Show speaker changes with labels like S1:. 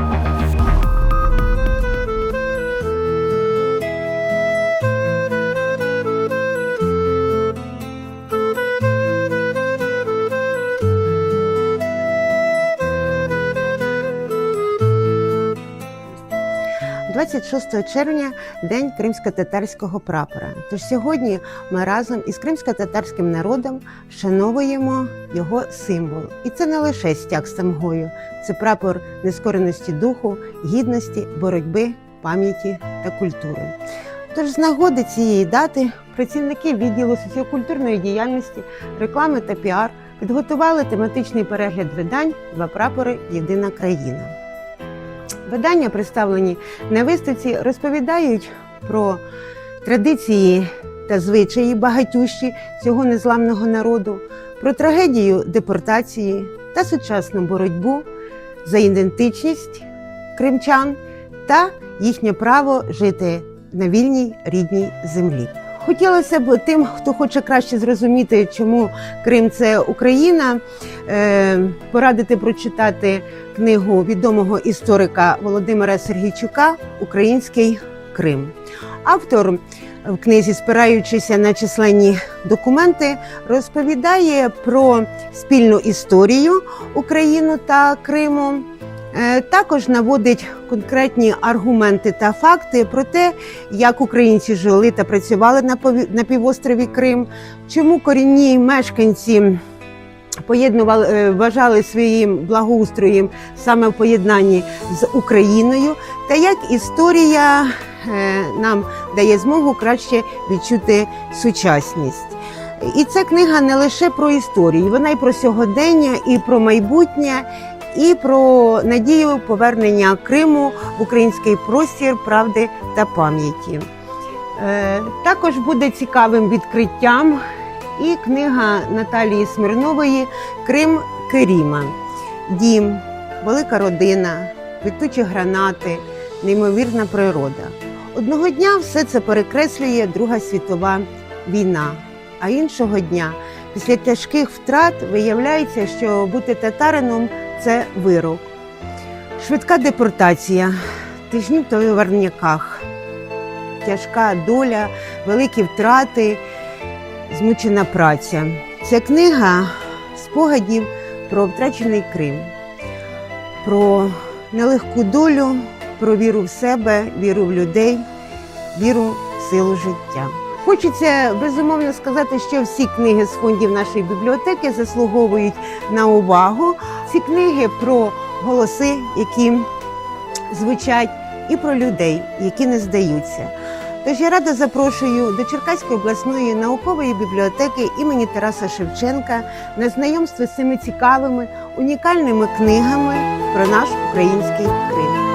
S1: Thank you. – 26 червня день кримсько-татарського прапора. Тож сьогодні ми разом із кримсько-татарським народом вшановуємо його символ. І це не лише стяг самгою, це прапор нескореності духу, гідності, боротьби, пам'яті та культури. Тож з нагоди цієї дати працівники відділу соціокультурної діяльності, реклами та піар підготували тематичний перегляд видань Два прапори Єдина країна. Видання, представлені на виставці, розповідають про традиції та звичаї багатющі цього незламного народу, про трагедію депортації та сучасну боротьбу за ідентичність кримчан та їхнє право жити на вільній рідній землі. Хотілося б тим, хто хоче краще зрозуміти, чому Крим це Україна, е, порадити прочитати книгу відомого історика Володимира Сергійчука Український Крим. Автор в книзі, спираючися на численні документи, розповідає про спільну історію України та Криму. Е, Також наводить конкретні аргументи та факти про те, як українці жили та працювали на півострові Крим, чому корінні мешканці поєднували, е, вважали своїм благоустроєм саме в поєднанні з Україною, та як історія е, нам дає змогу краще відчути сучасність. І ця книга не лише про історію, вона і про сьогодення, і про майбутнє, і про надію повернення Криму в український простір правди та пам'яті. Е, Також буде цікавим відкриттям і книга Наталії Смирнової Крим Керіма. Дім, велика родина, квітучі гранати, неймовірна природа. Одного дня все це перекреслює Друга світова війна, а іншого дня, після тяжких втрат, виявляється, що бути татарином це вирок. Швидка депортація, тижні в товарняках, тяжка доля, великі втрати, змучена праця. Ця книга спогадів про втрачений Крим, про нелегку долю, про віру в себе, віру в людей, віру в силу життя. Хочеться безумовно сказати, що всі книги з фондів нашої бібліотеки заслуговують на увагу. Ці книги про голоси, які звучать, і про людей, які не здаються. Тож я рада запрошую до Черкаської обласної наукової бібліотеки імені Тараса Шевченка на знайомство з цими цікавими унікальними книгами про наш український Крим.